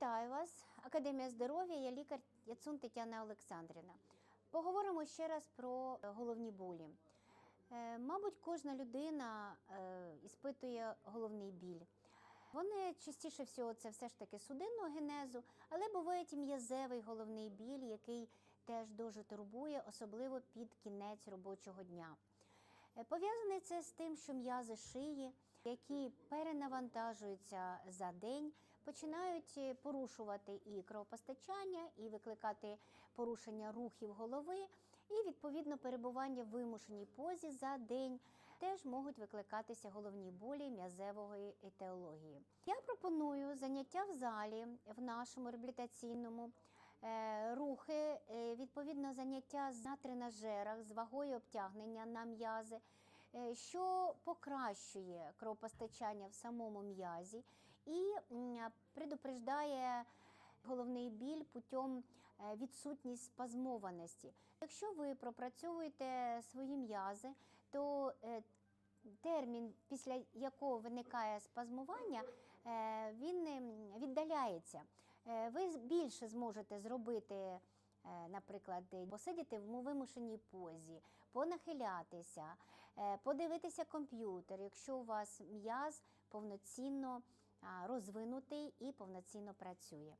Вітаю вас, Академія здоров'я. Я лікар Яцун Тетяна Олександрівна. Поговоримо ще раз про головні болі. Е, Мабуть, кожна людина е, іспитує головний біль. Вони частіше всього це все ж таки судинного генезу, але буває і м'язевий головний біль, який теж дуже турбує, особливо під кінець робочого дня. Е, Пов'язане це з тим, що м'язи шиї, які перенавантажуються за день, починають е, порушувати і кровопостачання, і викликати порушення рухів голови, і відповідно перебування в вимушеній позі за день теж можуть викликатися головні болі м'язевої етіології. Я пропоную заняття в залі в нашому реабілітаційному. Е, Рухи, відповідно, заняття на тренажерах з вагою обтягнення на м'язи, е, що покращує кровопостачання в самому м'язі і предупреждає головний біль путем е, відсутність спазмованості. Якщо ви пропрацьовуєте свої м'язи, то е, термін, після якого виникає спазмування, він віддаляється. Ви більше зможете зробити. Е, Наприклад, посидіти в вимушеній позі, понахилятися, е, подивитися комп'ютер, якщо у вас м'яз повноцінно розвинутий і повноцінно працює.